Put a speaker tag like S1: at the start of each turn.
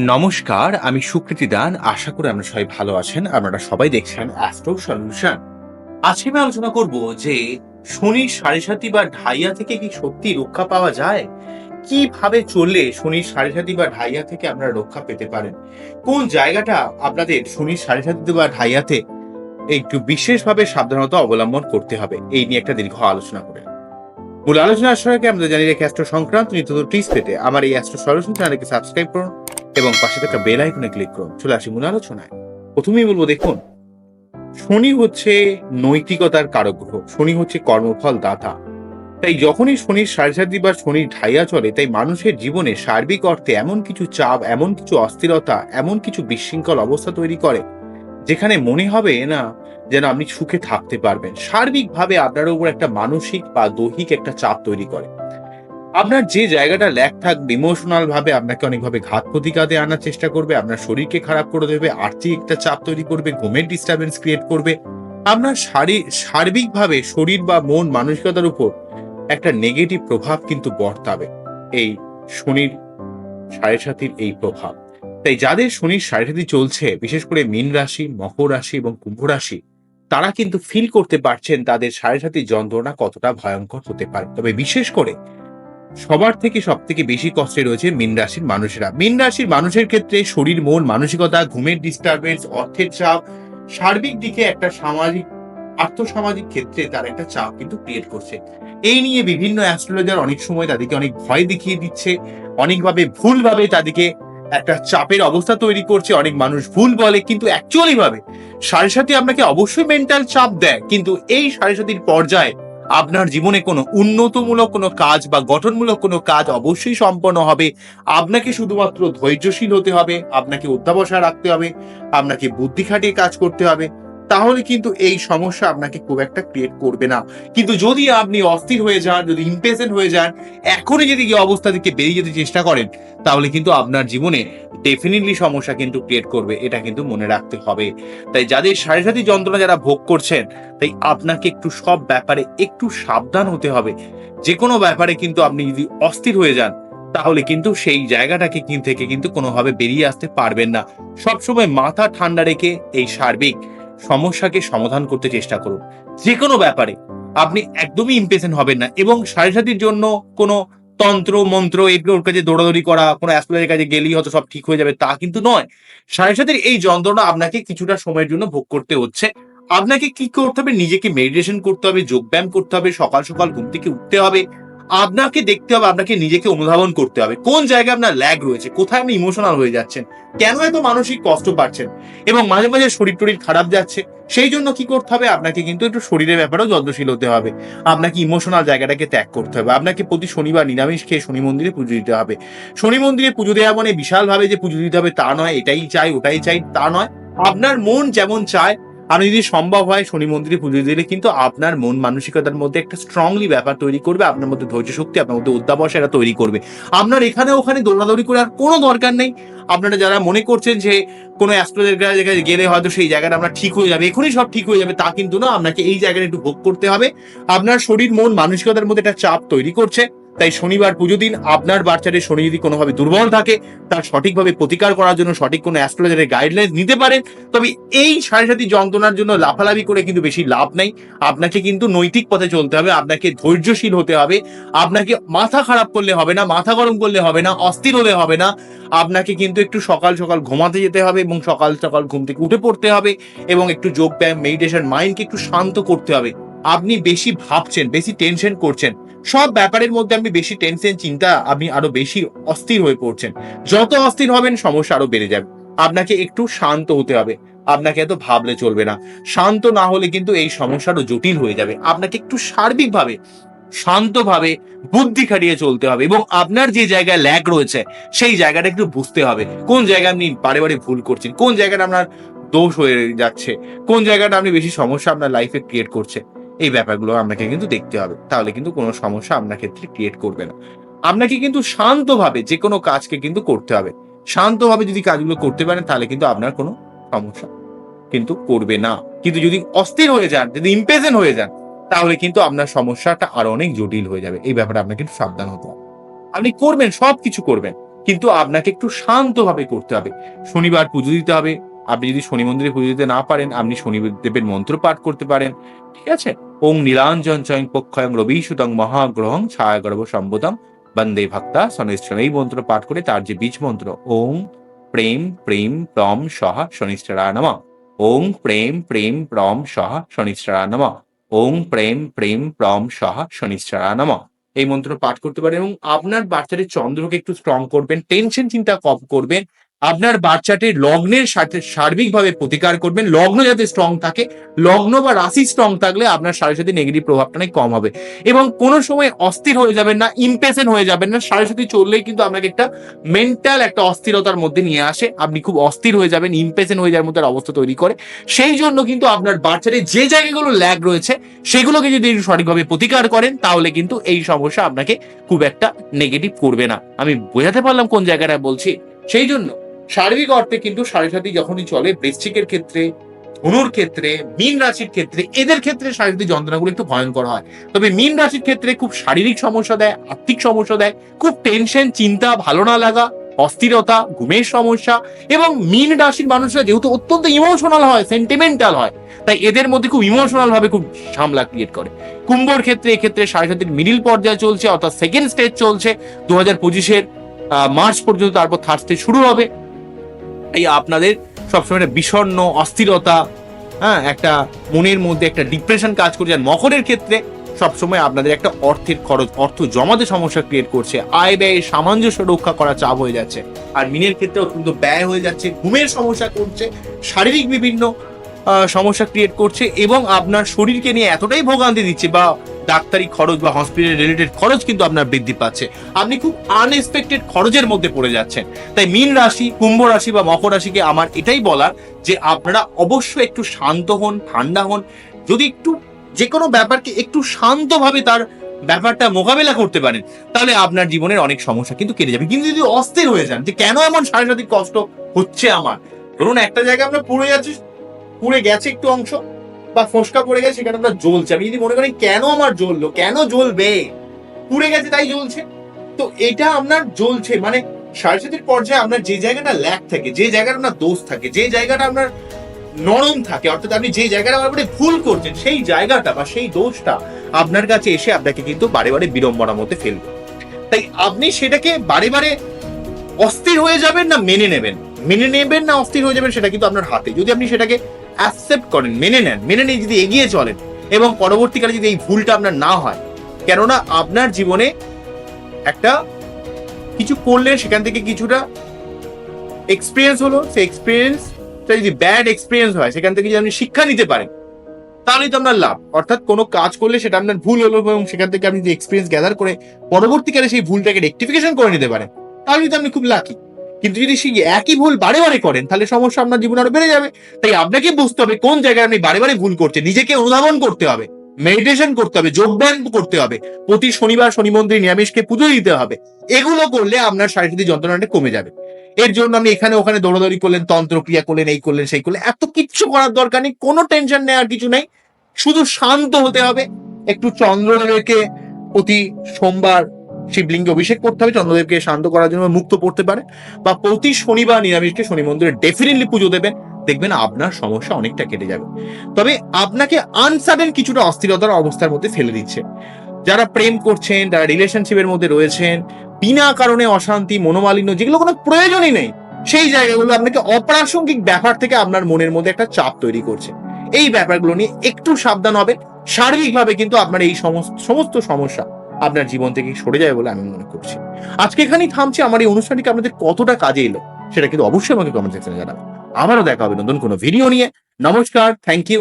S1: নমস্কার, আমি সুকৃতি দান। আশা করি আপনারা সবাই ভালো আছেন। আপনারা সবাই দেখছেন অ্যাস্ট্রো সলিউশন আজকে আমি আলোচনা করব যে শনির সাড়ে সাতি বা ঢাইয়া থেকে কি সত্যি রক্ষা পাওয়া যায়? কীভাবে চললে শনির সাড়ে সাতি বা ঢাইয়া থেকে আপনারা রক্ষা পেতে পারেন? কোন জায়গাটা আপনাদের শনির সাড়ে সাতি বা ঢাইয়াতে একটু বিশেষভাবে সাবধানতা অবলম্বন করতে হবে? এই নিয়ে একটা দীর্ঘ আলোচনা করে। মূল আলোচনার সঙ্গে আমাদের জানিয়ে রেখে অ্যাস্ট্রো সংক্রান্ত নিত্য টিপস পেতে আমার এই অ্যাস্ট্রো সলিউশন চ্যানেলকে সাবস্ক্রাইব করুন। এবং পাশে থাকা বেল আইকনে ক্লিক করুন। চলে আসি মূল আলোচনায়। প্রথমেই বলব, দেখুন, শনি হচ্ছে নৈতিকতার কারক গ্রহ শনি হচ্ছে কর্মফল দাতা তাই যখনই শনির সাড়ে বা শনির ঢাইয়া চলে, তাই মানুষের জীবনে সার্বিক অর্থে এমন কিছু চাপ, এমন কিছু অস্থিরতা, এমন কিছু বিশৃঙ্খল অবস্থা তৈরি করে, যেখানে মনে হবে না যেন আপনি সুখে থাকতে পারবেন। সার্বিকভাবে আপনার উপর একটা মানসিক বা দৈহিক একটা চাপ তৈরি করে। আপনার যে জায়গাটা ল্যাক থাকবে ইমোশনাল ভাবে আপনাকে অনেকভাবে ঘাত প্রতিঘাতে আনার চেষ্টা করবে, আপনার শরীরকে খারাপ করে দেবে, আর্থিক একটা চাপ তৈরি করবে, ঘুমের ডিস্টারবেন্স ক্রিয়েট করবে। আপনার সার্বিকভাবে শরীর বা মন মানসিকতার উপর একটা নেগেটিভ প্রভাব কিন্তু বর্তাবে এই শনির সাড়ে সাতির এই প্রভাব। তাই যাদের শনির সাড়ে সাতি চলছে, বিশেষ করে মীন রাশি, মকর রাশি এবং কুম্ভ রাশি, তারা কিন্তু ফিল করতে পারছেন তাদের সাড়ে সাতির যন্ত্রণা কতটা ভয়ঙ্কর হতে পারে। তবে বিশেষ করে সবার থেকে সব থেকে বেশি কষ্টে রয়েছে মীন রাশির মানুষেরা। মীন রাশির মানুষের ক্ষেত্রে শরীর, মন, মানসিকতা, ঘুমের ডিস্টারবেন্স অর্থের চাপ, সার্বিক দিকে একটা সামাজিক, আর্থসামাজিক ক্ষেত্রে তার একটা চাপ কিন্তু ক্রিয়েট করছে। এই নিয়ে বিভিন্ন অ্যাস্ট্রোলজার অনেক সময় তাদেরকে অনেক ভয় দেখিয়ে দিচ্ছে, অনেকভাবে ভুলভাবে তাদেরকে একটা চাপের অবস্থা তৈরি করছে, অনেক মানুষ ভুল বলে, কিন্তু অ্যাকচুয়ালি ভাবে, সাড়ে সাথে আপনাকে অবশ্যই মেন্টাল চাপ দেয়, কিন্তু এই সাড়ে সাতির পর্যায়ে আপনার জীবনে কোনো উন্নতমূলক কোনো কাজ বা গঠনমূলক কোনো কাজ অবশ্যই সম্পন্ন হবে। আপনাকে শুধুমাত্র ধৈর্যশীল হতে হবে, আপনাকে অধ্যাবসায় রাখতে হবে, আপনাকে বুদ্ধি খাটিয়ে কাজ করতে হবে। তাহলে কিন্তু এই সমস্যা আপনাকে খুব একটা ক্রিয়েট করবে না। কিন্তু যদি আপনি অস্থির হয়ে যান, যদি ইম্পেশেন্ট হয়ে যান, এখনই যদি এই অবস্থা থেকে বেরিয়ে যেতে চেষ্টা করেন, তাহলে কিন্তু আপনার জীবনে ডেফিনেটলি সমস্যা কিন্তু ক্রিয়েট করবে, এটা কিন্তু মনে রাখতে হবে। তাই যাদের সাড়ে সাথী যন্ত্রণা যারা ভোগ করছেন, তাই আপনাকে একটু সব ব্যাপারে একটু সাবধান হতে হবে। যে কোনো ব্যাপারে কিন্তু আপনি যদি অস্থির হয়ে যান, তাহলে কিন্তু সেই জায়গাটাকে থেকে কিন্তু কোনোভাবে বেরিয়ে আসতে পারবেন না। সবসময় মাথা ঠান্ডা রেখে এই সার্বিক সমস্যাকে সমাধান করতে চেষ্টা করুন। যে কোনো ব্যাপারে আপনি একদমই ইম্পেশেন্ট হবেন না এবং সাড়ে সাতির জন্য কোনো তন্ত্র, মন্ত্র এগুলোর কাছে দৌড়াদৌড়ি করা, কোনো অ্যাস্ট্রোলজারের কাছে গেলেই হয়তো সব ঠিক হয়ে যাবে, তা কিন্তু নয়। সাড়ে সাতির এই যন্ত্রণা আপনাকে কিছুটা সময়ের জন্য ভোগ করতে হচ্ছে। আপনাকে কি করতে হবে? নিজেকে মেডিটেশন করতে হবে, যোগব্যায়াম করতে হবে, সকাল সকাল ঘুম থেকে উঠতে হবে আপনাকে দেখতে হবে, আপনাকে নিজেকে অনুধাবন করতে হবে। কোন জায়গায় আপনার ল্যাগ রয়েছে? কোথায় আপনি ইমোশনাল হয়ে যাচ্ছেন? কেন এত মানসিক কষ্ট পাচ্ছেন? এবং মাঝে মাঝে শরীর টরীর খারাপ যাচ্ছে, সেই জন্য কি করতে হবে? আপনাকে কিন্তু একটু শরীরের ব্যাপারেও যত্নশীল হতে হবে। আপনাকে ইমোশনাল জায়গাটাকে ত্যাগ করতে হবে। আপনাকে প্রতি শনিবার নিরামিষ খেয়ে শনি মন্দিরে পুজো দিতে হবে। শনি মন্দিরে পুজো দেওয়া মানে বিশালভাবে যে পুজো দিতে হবে, তা নয়, এটাই চাই, ওটাই চাই, তা নয়। আপনার মন যেমন চায় আপনি যদি সম্ভব হয় শনি মন্দিরে পুজো দিলে কিন্তু আপনার মন মানসিকতার মধ্যে একটা স্ট্রংলি ব্যাপার তৈরি করবে, আপনার মধ্যে ধৈর্য শক্তি, আপনার মধ্যে অধ্যাবস এটা তৈরি করবে। আপনার এখানে ওখানে দৌড়াদৌড়ি করে আর কোনো দরকার নেই। আপনারা যারা মনে করছেন যে কোনো অ্যাস্ট্রোলজার কাছে গেলে হয়তো সেই জায়গাটা আপনার ঠিক হয়ে যাবে, এখনই সব ঠিক হয়ে যাবে, তা কিন্তু না। আপনাকে এই জায়গাটা একটু ভোগ করতে হবে। আপনার শরীর, মন, মানসিকতার মধ্যে একটা চাপ তৈরি করছে। তাই শনিবার পুজো দিন, আপনার বাচ্চাদের শনি যদি কোনোভাবে দুর্বল থাকে, তার সঠিকভাবে প্রতিকার করার জন্য সঠিক কোনো অ্যাস্ট্রোলজারের গাইডলাইন নিতে পারেন। তবে এই সাড়ে যন্ত্রণার জন্য লাফালাফি করে কিন্তু বেশি লাভ নেই। আপনাকে কিন্তু নৈতিক পথে চলতে হবে, আপনাকে ধৈর্যশীল হতে হবে। আপনাকে মাথা খারাপ করলে হবে না, মাথা গরম করলে হবে না, অস্থির হলে হবে না। আপনাকে কিন্তু একটু সকাল সকাল ঘুমাতে যেতে হবে এবং সকাল সকাল ঘুম থেকে উঠে পড়তে হবে এবং একটু যোগ ব্যায়াম মেডিটেশন মাইন্ডকে একটু শান্ত করতে হবে। আপনি বেশি ভাবছেন, বেশি টেনশন করছেন। সব ব্যাপারের মধ্যে আপনি বেশি টেনশন চিন্তা আপনি আরও বেশি অস্থির হয়ে পড়ছেন। যত অস্থির হবেন, সমস্যা আরও বেড়ে যাবে। আপনাকে একটু শান্ত হতে হবে। আপনাকে এত ভাবলে চলবে না। শান্ত না হলে কিন্তু এই সমস্যাটা জটিল হয়ে যাবে। আপনাকে একটু সার্বিকভাবে, শান্তভাবে বুদ্ধি খাটিয়ে চলতে হবে এবং আপনার যে জায়গায় ল্যাগ রয়েছে, সেই জায়গাটা একটু বুঝতে হবে। কোন জায়গায় আপনি বারে বারে ভুল করছেন? কোন জায়গাটা আপনার দোষ হয়ে যাচ্ছে? কোন জায়গাটা আপনি বেশি সমস্যা আপনার লাইফে ক্রিয়েট করছে? এই ব্যাপারগুলো আপনাকে কিন্তু দেখতে হবে। তাহলে কিন্তু কোনো সমস্যা আপনার ক্ষেত্রে ক্রিয়েট করবে না। আপনাকে কিন্তু শান্তভাবে যে কোনো কাজকে কিন্তু করতে হবে। শান্তভাবে যদি কাজগুলো করতে পারেন, তাহলে কিন্তু আপনার কোনো সমস্যা কিন্তু করবে না। কিন্তু যদি অস্থির হয়ে যান, যদি ইম্পেশেন্ট হয়ে যান, তাহলে কিন্তু আপনার সমস্যাটা আরও অনেক জটিল হয়ে যাবে। এই ব্যাপারে আপনাকে কিন্তু সাবধান হতে হবে। আপনি করবেন সব কিছু করবেন, কিন্তু আপনাকে একটু শান্তভাবে করতে হবে। শনিবার পুজো দিতে হবে আপনি যদি শনি মন্দিরে পুজো দিতে না পারেন, আপনি শনিদেবের মন্ত্র পাঠ করতে পারেন, ঠিক আছে? ওং নীলাঞ্জন চয়ং পক্ষয়ং রবি সুতং মহাগ্রহং ছায়াগর্ভ সম্বোধম বন্দে ভক্তা শনিশ্চর এই মন্ত্র পাঠ করে তার যে বীজ মন্ত্র, ওং প্রেম প্রেম প্রম সহ শনিশ্চরা নম। ওং প্রেম প্রেম প্রম সহ শনিশ্চরা নম। ওং প্রেম প্রেম প্রম সহ শনিশ্চরা নম। এই মন্ত্র পাঠ করতে পারেন এবং আপনার বাচ্চাদের চন্দ্রকে একটু স্ট্রং করবেন টেনশন চিন্তা কম করবেন আপনার বাচ্চাটির লগ্নের সাথে সার্বিকভাবে প্রতিকার করবেন। লগ্ন যাতে স্ট্রং থাকে, লগ্ন বা রাশি স্ট্রং থাকলে আপনার সাথে নেগেটিভ প্রভাবটা অনেক কম হবে। এবং কোনো সময় অস্থির হয়ে যাবেন না ইম্পেশেন্ট হয়ে যাবেন না। সাথে চললেই কিন্তু আপনাকে একটা মেন্টাল একটা অস্থিরতার মধ্যে নিয়ে আসে। আপনি খুব অস্থির হয়ে যাবেন ইম্পেশেন্ট হয়ে যাওয়ার মতো অবস্থা তৈরি করে। সেই জন্য কিন্তু আপনার বাচ্চাদের যে জায়গাগুলো ল্যাগ রয়েছে, সেগুলোকে যদি সঠিকভাবে প্রতিকার করেন, তাহলে কিন্তু এই সমস্যা আপনাকে খুব একটা নেগেটিভ করবে না। আমি বোঝাতে পারলাম কোন জায়গাটা বলছি? সেই জন্য সার্বিক অর্থে কিন্তু সাড়ে সাথী যখনই চলে, বৃশ্চিকের ক্ষেত্রে, ধনুর ক্ষেত্রে, মীন রাশির ক্ষেত্রে, এদের ক্ষেত্রে শারীরিক যন্ত্রণাগুলো একটু ভয়ঙ্কর হয়। তবে মীন রাশির ক্ষেত্রে খুব শারীরিক সমস্যা দেয়, আর্থিক সমস্যা দেয়, খুব টেনশন চিন্তা, ভালো না লাগা, অস্থিরতা, ঘুমের সমস্যা এবং মীন রাশির মানুষরা যেহেতু অত্যন্ত ইমোশনাল হয় সেন্টিমেন্টাল হয়, তাই এদের মধ্যে খুব ইমোশনাল ভাবে খুব ঝামলা ক্রিয়েট করে। কুম্ভর ক্ষেত্রে, এক্ষেত্রে সাড়ে সাতির মিডিল পর্যায়ে চলছে, অর্থাৎ সেকেন্ড স্টেজ চলছে। দু হাজার পঁচিশের মার্চ পর্যন্ত তারপর থার্ড স্টেজ শুরু হবে। এই আপনাদের সবসময় একটা বিষণ্ণ, অস্থিরতা হ্যাঁ একটা মনের মধ্যে একটা ডিপ্রেশন কাজ করছে। আর মকরের ক্ষেত্রে সবসময় আপনাদের একটা অর্থের খরচ, অর্থ জমাতে সমস্যা ক্রিয়েট করছে। আয় ব্যয় সামঞ্জস্য রক্ষা করা চাপ হয়ে যাচ্ছে। আর মিনের ক্ষেত্রে অত্যন্ত ব্যয় হয়ে যাচ্ছে, ঘুমের সমস্যা করছে, শারীরিক বিভিন্ন সমস্যা ক্রিয়েট করছে এবং আপনার শরীরকে নিয়ে এতটাই ভোগান্তি দিচ্ছে বা ডাক্তারি খরচ বা হসপিটাল রিলেটেড খরচ কিন্তু আপনার বৃদ্ধি পাচ্ছে। আপনি খুব আনএক্সপেক্টেড খরচের মধ্যে পড়ে যাচ্ছেন। তাই মীন রাশি, কুম্ভ রাশি বা মকর রাশিকে আমার এটাই বলার যে আপনারা অবশ্যই একটু শান্ত হন, ঠান্ডা হন। যদি একটু যে কোনো ব্যাপারকে একটু শান্তভাবে তার ব্যাপারটা মোকাবেলা করতে পারেন, তাহলে আপনার জীবনের অনেক সমস্যা কিন্তু কেটে যাবে। কিন্তু যদি অস্থির হয়ে যান যে কেন এমন শারীরিক কষ্ট হচ্ছে আমার? ধরুন একটা জায়গায় আমরা পুড়ে যাচ্ছি, পুড়ে গেছে একটু অংশ। বা ফোসকা পড়ে গেছে সেখানে আমরা জ্বলছে। আমি যদি মনে করি, কেন আমার জ্বললো? কেন জ্বলবে? পুড়ে গেছে, তাই জ্বলছে। তো এটা আপনার জ্বলছে মানে সারস্বতীর পর্যায়ে আপনার যে জায়গাটা ল্যাক থাকে, যে জায়গাটা আপনার দোষ থাকে, যে জায়গাটা আপনার নরম থাকে, অর্থাৎ আপনি যে জায়গাটা আমার ভুল করছেন, সেই জায়গাটা বা সেই দোষটা আপনার কাছে এসে আপনাকে কিন্তু বারে বারে বিড়ম্বনার মধ্যে ফেলবে। তাই আপনি সেটাকে বারে বারে অস্থির হয়ে যাবেন না মেনে নেবেন? মেনে নেবেন না অস্থির হয়ে যাবেন সেটা কিন্তু আপনার হাতে। যদি আপনি সেটাকে অ্যাকসেপ্ট করেন, মেনে নেন, মেনে নিয়ে যদি এগিয়ে চলেন এবং পরবর্তীকালে যদি এই ভুলটা আপনার না হয়, কেননা আপনার জীবনে একটা কিছু করলে সেখান থেকে কিছুটা এক্সপিরিয়েন্স হলো, সেই এক্সপিরিয়েন্সটা যদি ব্যাড এক্সপিরিয়েন্স হয়, সেখান থেকে যদি আপনি শিক্ষা নিতে পারেন, তাহলেই তো আপনার লাভ। অর্থাৎ কোনো কাজ করলে সেটা আপনার ভুল হলো এবং সেখান থেকে আপনি যদি এক্সপিরিয়েন্স গ্যাদার করে পরবর্তীকালে সেই ভুলটাকে রেক্টিফিকেশন করে নিতে পারেন তাহলে তো আপনি খুব লাকি কিন্তু যদি সেই একই ভুল বারে বারে করেন, তাহলে সমস্যা আপনার জীবনে আরও বেড়ে যাবে। তাই আপনাকে বুঝতে হবে কোন জায়গায় আপনি বারে বারে ভুল করছেন। নিজেকে অনুধাবন করতে হবে মেডিটেশন করতে হবে যোগব্যায়াম করতে হবে। প্রতি শনিবার শনি মন্দিরে নিরামিষকে পুজো দিতে হবে। এগুলো করলে আপনার শারীরিক যন্ত্রণাটা কমে যাবে। এর জন্য আপনি এখানে ওখানে দৌড়াদৌড়ি করলেন তন্ত্র ক্রিয়া করলেন, এই করলেন, সেই করলেন, এত কিচ্ছু করার দরকার নেই, কোনো টেনশন নেওয়ার কিছু নেই। শুধু শান্ত হতে হবে, একটু চন্দ্রদেবকে প্রতি সোমবার শিবলিঙ্গে অভিষেক করতে হবে, চন্দ্রদেবকে শান্ত করার জন্য মুক্ত পড়তে পারে, বা প্রতি শনিবার নিরামিষকে শনি মন্দিরে ডেফিনেটলি পুজো দেবেন। দেখবেন আপনার সমস্যা অনেকটা কেটে যাবে। তবে আপনাকে আনসাডেন কিছুটা অস্থিরতার অবস্থার মধ্যে ফেলে দিচ্ছে। যারা প্রেম করছেন, যারা রিলেশনশিপের মধ্যে রয়েছেন, বিনা কারণে অশান্তি, মনোমালিন্য, যেগুলো কোনো প্রয়োজনই নেই, সেই জায়গাগুলো আপনাকে অপ্রাসঙ্গিক ব্যাপার থেকে আপনার মনের মধ্যে একটা চাপ তৈরি করছে। এই ব্যাপারগুলো নিয়ে একটু সাবধান হবে শারীরিকভাবে কিন্তু আপনার এই সমস্ত সমস্ত সমস্যা আপনার জীবন থেকে সরে যায় বলে আমি মনে করছি। আজকে এখানেই থামছি। আমার এই অনুষ্ঠানটিকে আপনাদের কতটা কাজে এলো সেটা কিন্তু অবশ্যই আমাকে কমেন্ট সেকশনে জানাবেন। আমারও দেখা হবে নতুন কোনো ভিডিও নিয়ে। নমস্কার থ্যাংক ইউ